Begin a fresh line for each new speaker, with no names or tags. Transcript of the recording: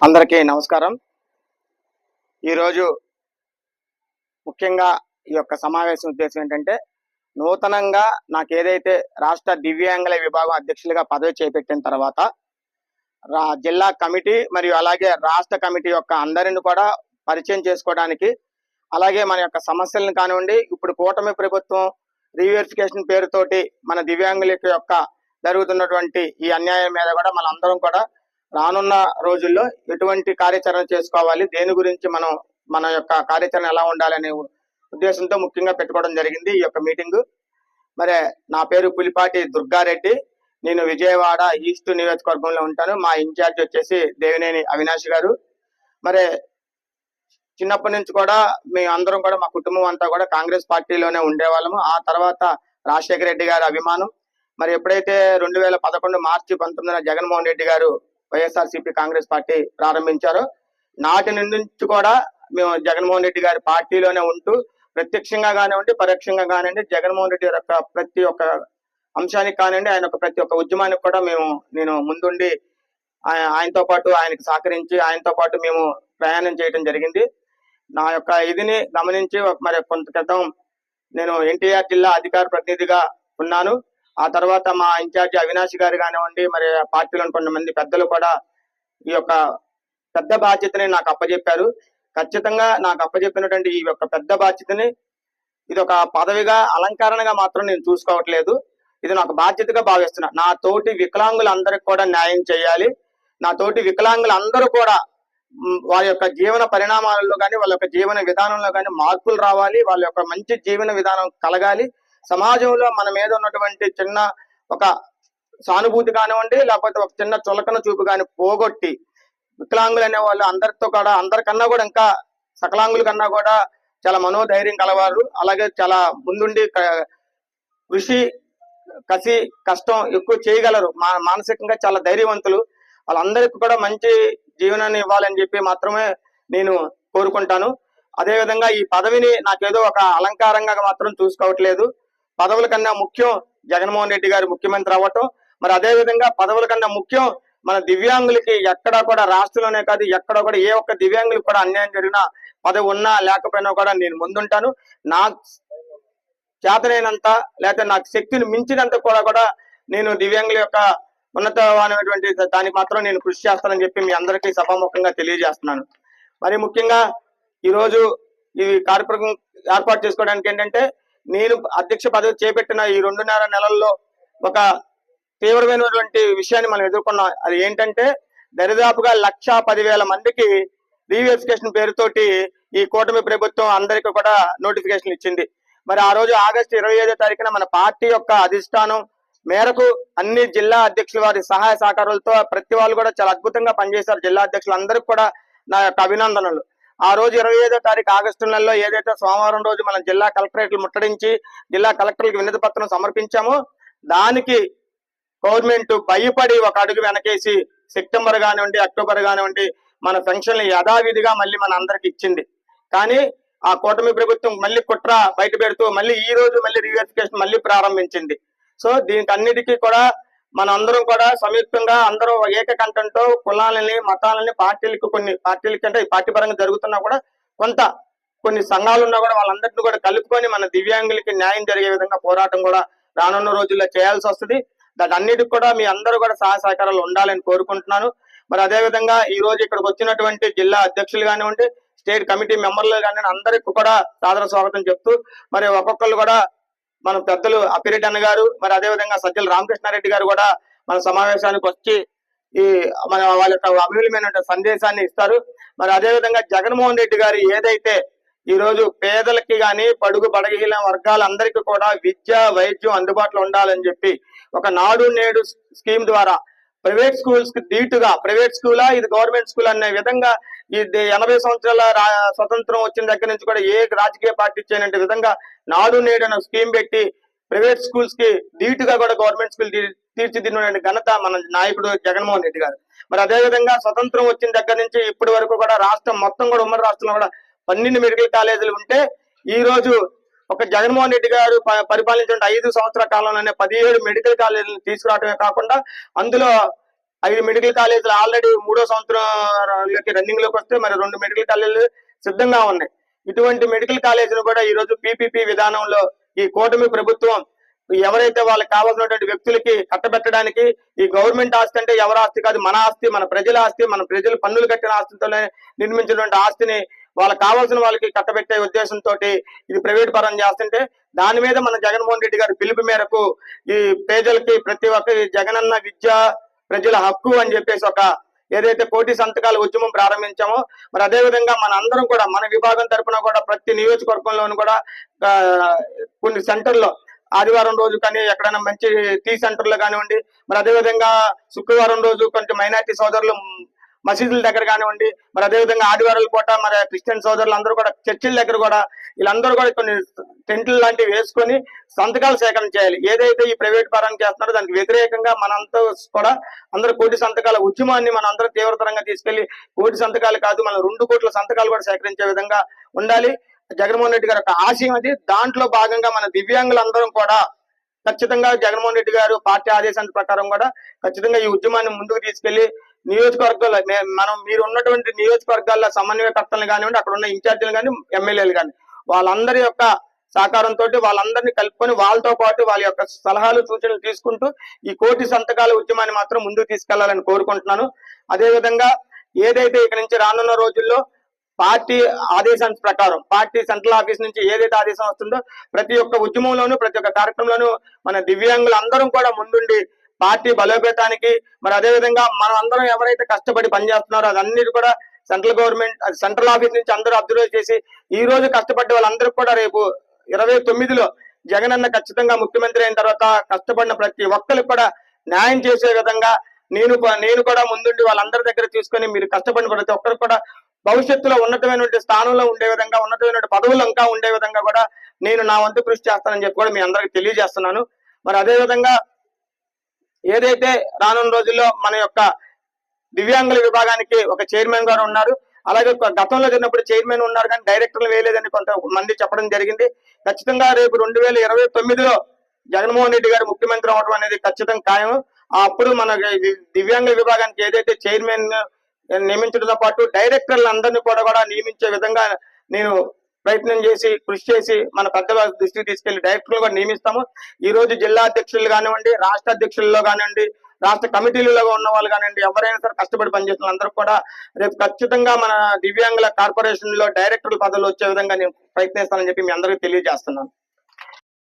అందరికీ నమస్కారం. ఈరోజు ముఖ్యంగా ఈ యొక్క సమావేశం ఉద్దేశం ఏంటంటే నూతనంగా నాకు ఏదైతే రాష్ట్ర దివ్యాంగుల విభాగం అధ్యక్షులుగా పదవి చేపట్టిన తర్వాత రా జిల్లా కమిటీ మరియు అలాగే రాష్ట్ర కమిటీ యొక్క అందరిని కూడా పరిచయం చేసుకోవడానికి అలాగే మన యొక్క సమస్యలను కానివ్వండి ఇప్పుడు కూటమి ప్రభుత్వం రీవెరిఫికేషన్ పేరుతోటి మన దివ్యాంగుల యొక్క జరుగుతున్నటువంటి ఈ అన్యాయం మీద కూడా మన అందరం కూడా రానున్న రోజుల్లో ఎటువంటి కార్యాచరణ చేసుకోవాలి? దేని గురించి మనం మన యొక్క కార్యాచరణ ఎలా ఉండాలనే ఉద్దేశంతో ముఖ్యంగా పెట్టుకోవడం జరిగింది ఈ యొక్క మీటింగ్. మరి నా పేరు పులిపాటి దుర్గారెడ్డి. నేను విజయవాడ ఈస్ట్ నియోజకవర్గంలో ఉంటాను. మా ఇన్ఛార్జ్ వచ్చేసి దేవినేని అవినాష్ గారు. మరి చిన్నప్పటి నుంచి కూడా మేము అందరం కూడా మా కుటుంబం అంతా కూడా కాంగ్రెస్ పార్టీలోనే ఉండేవాళ్ళము. ఆ తర్వాత రాజశేఖర రెడ్డి గారి అభిమానం. మరి ఎప్పుడైతే రెండు వేల పదకొండు మార్చి పంతొమ్మిదిన జగన్మోహన్ రెడ్డి గారు వైఎస్ఆర్సీపీ కాంగ్రెస్ పార్టీ ప్రారంభించారో. నాటి నుంచి కూడా మేము జగన్మోహన్ రెడ్డి గారి పార్టీలోనే ఉంటూ ప్రత్యక్షంగా కానివ్వండి పరోక్షంగా కానివ్వండి జగన్మోహన్ రెడ్డి యొక్క ప్రతి ఒక్క అంశానికి కానివ్వండి ఆయన యొక్క ప్రతి ఒక్క ఉద్యమానికి కూడా మేము నేను ముందుండి ఆయనతో పాటు ఆయనకు సహకరించి ఆయనతో పాటు మేము ప్రయాణం చేయడం జరిగింది. నా యొక్క ఇదిని గమనించి మరి కొంత క్రితం నేను ఎన్టీఆర్ జిల్లా అధికార ప్రతినిధిగా ఉన్నాను. ఆ తర్వాత మా ఇన్ఛార్జి అవినాష్ గారు కానివ్వండి మరి పార్టీలోని కొంతమంది పెద్దలు కూడా ఈ యొక్క పెద్ద బాధ్యతని నాకు అప్పజెప్పారు. ఖచ్చితంగా నాకు అప్పజెప్పినటువంటి ఈ యొక్క పెద్ద బాధ్యతని ఇది ఒక పదవిగా అలంకరణగా మాత్రం నేను చూసుకోవట్లేదు. ఇది నాకు బాధ్యతగా భావిస్తున్నా. నా తోటి వికలాంగులందరికి కూడా న్యాయం చేయాలి. నా తోటి వికలాంగులందరూ కూడా వారి యొక్క జీవన పరిణామాలలో కానీ వాళ్ళ యొక్క జీవన విధానంలో కానీ మార్పులు రావాలి. వాళ్ళ యొక్క మంచి జీవన విధానం కలగాలి. సమాజంలో మన మీద ఉన్నటువంటి చిన్న ఒక సానుభూతి కానివ్వండి లేకపోతే ఒక చిన్న చులకన చూపు కానీ పోగొట్టి వికలాంగులు అనే వాళ్ళు అందరితో కూడా అందరికన్నా కూడా ఇంకా సకలాంగుల కన్నా కూడా చాలా మనోధైర్యం కలవారు. అలాగే చాలా ముందుండి కృషి కసి కష్టం ఎక్కువ చేయగలరు. మా మానసికంగా చాలా ధైర్యవంతులు. వాళ్ళందరికీ కూడా మంచి జీవనాన్ని ఇవ్వాలని చెప్పి మాత్రమే నేను కోరుకుంటాను. అదే విధంగా ఈ పదవిని నాకేదో ఒక అలంకారంగా మాత్రం చూసుకోవట్లేదు. పదవుల కన్నా ముఖ్యం జగన్మోహన్ రెడ్డి గారు ముఖ్యమంత్రి అవ్వటం. మరి అదే విధంగా పదవుల కన్నా ముఖ్యం మన దివ్యాంగులకి ఎక్కడా కూడా రాష్ట్రంలోనే కాదు ఎక్కడా కూడా ఏ ఒక్క దివ్యాంగులకు కూడా అన్యాయం జరిగినా పదవి ఉన్నా లేకపోయినా కూడా నేను ముందుంటాను. నా చేతనైనంత లేకపోతే నాకు శక్తిని మించినంత కూడా కూడా నేను దివ్యాంగుల యొక్క ఉన్నతమైనటువంటి దానికి మాత్రం నేను కృషి చేస్తానని చెప్పి మీ అందరికీ సభాముఖంగా తెలియజేస్తున్నాను. మరి ముఖ్యంగా ఈరోజు ఈ కార్యక్రమం ఏర్పాటు చేసుకోవడానికి ఏంటంటే నేను అధ్యక్ష పదవి చేపట్టిన ఈ రెండున్నర నెలల్లో ఒక తీవ్రమైనటువంటి విషయాన్ని మనం ఎదుర్కొన్నాం. అది ఏంటంటే దరిదాపుగా లక్ష పదివేల మందికి రీవెరిఫికేషన్ పేరుతోటి ఈ కూటమి ప్రభుత్వం అందరికీ కూడా నోటిఫికేషన్ ఇచ్చింది. మరి ఆ రోజు ఆగస్టు ఇరవై ఐదో తారీఖున మన పార్టీ యొక్క అధిష్టానం మేరకు అన్ని జిల్లా అధ్యక్షుల వారి సహాయ సహకారాలతో ప్రతి వాళ్ళు కూడా చాలా అద్భుతంగా పనిచేశారు. జిల్లా అధ్యక్షులు అందరికీ కూడా నా యొక్క అభినందనలు. ఆ రోజు ఇరవై ఐదో తారీఖు ఆగస్టు నెలలో ఏదైతే సోమవారం రోజు మనం జిల్లా కలెక్టరేట్లు ముట్టడించి జిల్లా కలెక్టర్లకు వినతి పత్రం సమర్పించామో దానికి గవర్నమెంట్ భయపడి ఒక అడుగు వెనకేసి సెప్టెంబర్ కానివ్వండి అక్టోబర్ కానివ్వండి మన పెన్షన్లు యథావిధిగా మళ్ళీ మన అందరికి ఇచ్చింది. కానీ ఆ కూటమి ప్రభుత్వం మళ్ళీ కుట్ర బయట పెడుతూ మళ్ళీ ఈ రోజు మళ్ళీ రీవెరిఫికేషన్ మళ్ళీ ప్రారంభించింది. సో దీనికి అన్నిటికీ కూడా మన అందరం కూడా సంయుక్తంగా అందరూ ఏకకంఠంతో కులాలని మతాలని పార్టీలకు కొన్ని పార్టీలకి అంటే ఈ పార్టీ పరంగా జరుగుతున్నా కూడా కొంత కొన్ని సంఘాలు ఉన్నా కూడా వాళ్ళందరినీ కూడా కలుపుకొని మన దివ్యాంగులకి న్యాయం జరిగే విధంగా పోరాటం కూడా రానున్న రోజుల్లో చేయాల్సి వస్తుంది. దాని అన్నిటికి కూడా మీ అందరూ కూడా సహాయ సహకారాలు ఉండాలని కోరుకుంటున్నాను. మరి అదే విధంగా ఈ రోజు ఇక్కడికి వచ్చినటువంటి జిల్లా అధ్యక్షులు కానివ్వండి స్టేట్ కమిటీ మెంబర్లు కానివ్వండి అందరికీ కూడా సాదర స్వాగతం చెప్తూ మరి ఒక్కొక్కరు కూడా మన పెద్దలు అప్పిరెడ్డి అన్న గారు మరి అదే విధంగా సజ్జల రామకృష్ణారెడ్డి గారు కూడా మన సమావేశానికి వచ్చి ఈ మన వాళ్ళ యొక్క అమూల్యమైన సందేశాన్ని ఇస్తారు. మరి అదే విధంగా జగన్మోహన్ రెడ్డి గారు ఏదైతే ఈ రోజు పేదలకి గాని పడుగు బడగిన వర్గాలందరికీ కూడా విద్య వైద్యం అందుబాటులో ఉండాలని చెప్పి ఒక నాడు నేడు స్కీమ్ ద్వారా ప్రైవేట్ స్కూల్స్కి దీటుగా ప్రైవేట్ స్కూలా ఇది గవర్నమెంట్ స్కూల్ అనే విధంగా ఇది ఎనభై సంవత్సరాల రా- స్వతంత్రం వచ్చిన దగ్గర నుంచి కూడా ఏ రాజకీయ పార్టీ చేయనంటే విధంగా నాడు నేడు స్కీమ్ పెట్టి ప్రైవేట్ స్కూల్స్కి ధీటుగా కూడా గవర్నమెంట్ స్కూల్ తీర్చిదిద్దిన ఘనత మన నాయకుడు జగన్మోహన్ రెడ్డి గారు. మరి అదే విధంగా స్వతంత్రం వచ్చిన దగ్గర నుంచి ఇప్పటి వరకు కూడా రాష్ట్రం మొత్తం కూడా ఉమ్మడి రాష్ట్రంలో కూడా పన్నెండు మెడికల్ కాలేజీలు ఉంటే ఈ రోజు ఒక జగన్మోహన్ రెడ్డి గారు ప- పరిపాలించిన ఐదు సంవత్సరాల కాలంలోనే పదిహేడు మెడికల్ కాలేజీలు తీసుకురావడమే కాకుండా అందులో అవి మెడికల్ కాలేజీలు ఆల్రెడీ మూడో సంవత్సరంలోకి రన్నింగ్లోకి వస్తే మరి రెండు మెడికల్ కాలేజీలు సిద్ధంగా ఉన్నాయి. ఇటువంటి మెడికల్ కాలేజీలు కూడా ఈ రోజు పీపీపీ విధానంలో ఈ కూటమి ప్రభుత్వం ఎవరైతే వాళ్ళకి కావాల్సినటువంటి వ్యక్తులకి కట్టబెట్టడానికి ఈ గవర్నమెంట్ ఆస్తి అంటే ఎవరి ఆస్తి కాదు మన ఆస్తి మన ప్రజల ఆస్తి మన ప్రజలు పన్నులు కట్టిన ఆస్తితోనే నిర్మించినటువంటి ఆస్తిని వాళ్ళకి కావాల్సిన వాళ్ళకి కట్టబెట్టే ఉద్దేశంతో ఇది ప్రైవేట్ పరం చేస్తుంటే దాని మీద మన జగన్మోహన్ రెడ్డి గారి పిలుపు మేరకు ఈ పేదలకి ప్రతి ఒక్క జగనన్న విద్య ప్రజల హక్కు అని చెప్పేసి ఒక ఏదైతే కోటి సంతకాల ఉద్యమం ప్రారంభించామో మరి అదే విధంగా మన అందరం కూడా మన విభాగం తరపున కూడా ప్రతి నియోజకవర్గంలోనూ కూడా కొన్ని సెంటర్లో ఆదివారం రోజు కానీ ఎక్కడైనా మంచి టీ సెంటర్లో కానివ్వండి మరి అదే విధంగా శుక్రవారం రోజు కొంచెం మైనార్టీ సోదరులు మసీదుల దగ్గర కానివ్వండి మరి అదే విధంగా ఆదివారాల పూట మరి క్రిస్టియన్ సోదరులు అందరూ కూడా చర్చిల దగ్గర కూడా వీళ్ళందరూ కూడా కొన్ని టెంట్లు లాంటివి వేసుకొని సంతకాలు సేకరణ చేయాలి. ఏదైతే ఈ ప్రైవేట్ పరాన్ని చేస్తున్నారో దానికి వ్యతిరేకంగా మనంతా కూడా అందరూ కోటి సంతకాల ఉద్యమాన్ని మనం అందరూ తీవ్రతరంగా తీసుకెళ్ళి కోటి సంతకాలు కాదు మనం రెండు కోట్ల సంతకాలు కూడా సేకరించే విధంగా ఉండాలి. జగన్మోహన్ రెడ్డి గారి యొక్క ఆశయం అది. దాంట్లో భాగంగా మన దివ్యాంగులందరం కూడా ఖచ్చితంగా జగన్మోహన్ రెడ్డి గారు పార్టీ ఆదేశాల ప్రకారం కూడా ఖచ్చితంగా ఈ ఉద్యమాన్ని ముందుకు తీసుకెళ్ళి నియోజకవర్గాల్లో మనం మీరు ఉన్నటువంటి నియోజకవర్గాల్లో సమన్వయకర్తలు కానివ్వండి అక్కడ ఉన్న ఇన్ఛార్జీలు కానీ ఎమ్మెల్యేలు కానీ వాళ్ళందరి యొక్క సహకారంతో వాళ్ళందరినీ కలుపుకొని వాళ్ళతో పాటు వాళ్ళ యొక్క సలహాలు సూచనలు తీసుకుంటూ ఈ కోటి సంతకాల ఉద్యమాన్ని మాత్రం ముందుకు తీసుకెళ్ళాలని కోరుకుంటున్నాను. అదే విధంగా ఏదైతే ఇక నుంచి రానున్న రోజుల్లో పార్టీ ఆదేశం ప్రకారం పార్టీ సెంట్రల్ ఆఫీస్ నుంచి ఏదైతే ఆదేశం వస్తుందో ప్రతి ఒక్క ఉద్యమంలోనూ ప్రతి ఒక్క కార్యక్రమంలోనూ మన దివ్యాంగులు అందరం కూడా ముందుండి పార్టీ బలోపేతానికి మరి అదే విధంగా మనం అందరం ఎవరైతే కష్టపడి పనిచేస్తున్నారో అదన్నిటి కూడా సెంట్రల్ గవర్నమెంట్ సెంట్రల్ ఆఫీస్ నుంచి అందరూ అబ్జర్వ్ చేసి ఈ రోజు కష్టపడ్డ వాళ్ళందరూ కూడా రేపు ఇరవై తొమ్మిదిలో జగన్ అన్న ఖచ్చితంగా ముఖ్యమంత్రి అయిన తర్వాత కష్టపడిన ప్రతి ఒక్కరికి కూడా న్యాయం చేసే విధంగా నేను నేను కూడా ముందుండి వాళ్ళందరి దగ్గర తీసుకొని మీరు కష్టపడిన ప్రతి ఒక్కరు కూడా భవిష్యత్తులో ఉన్నతమైనటువంటి స్థానంలో ఉండే విధంగా ఉన్నతమైనటువంటి పదవులు ఇంకా ఉండే విధంగా కూడా నేను నా వంతు కృషి చేస్తానని చెప్పి కూడా మీ అందరికి తెలియజేస్తున్నాను. మరి అదే విధంగా ఏదైతే రానున్న రోజుల్లో మన యొక్క దివ్యాంగుల విభాగానికి ఒక చైర్మన్ గారు ఉన్నారు అలాగే ఒక గతంలో జరిగినప్పుడు చైర్మన్ ఉన్నారు కానీ డైరెక్టర్లు వేయలేదని కొంతమంది చెప్పడం జరిగింది. ఖచ్చితంగా రేపు రెండు వేల ఇరవై తొమ్మిదిలో జగన్మోహన్ రెడ్డి గారు ముఖ్యమంత్రి అవడం అనేది ఖచ్చితంగా ఖాయం. అప్పుడు మన దివ్యాంగుల విభాగానికి ఏదైతే చైర్మన్ నియమించడంతో పాటు డైరెక్టర్లు అందరినీ కూడా కూడా నియమించే విధంగా నేను ప్రయత్నం చేసి కృషి చేసి మన పెద్ద దృష్టికి తీసుకెళ్ళి డైరెక్టర్లు కూడా నియమిస్తాము. ఈ రోజు జిల్లా అధ్యక్షులు కానివ్వండి రాష్ట్ర అధ్యక్షుల్లో కానివ్వండి రాష్ట్ర కమిటీలలో ఉన్న వాళ్ళు కానివ్వండి ఎవరైనా సరే కష్టపడి పనిచేస్తున్న అందరూ కూడా రేపు ఖచ్చితంగా మన దివ్యాంగుల కార్పొరేషన్లో డైరెక్టర్ల పదవులు వచ్చే విధంగా నేను ప్రయత్నిస్తానని చెప్పి మీ అందరికీ తెలియజేస్తున్నాను.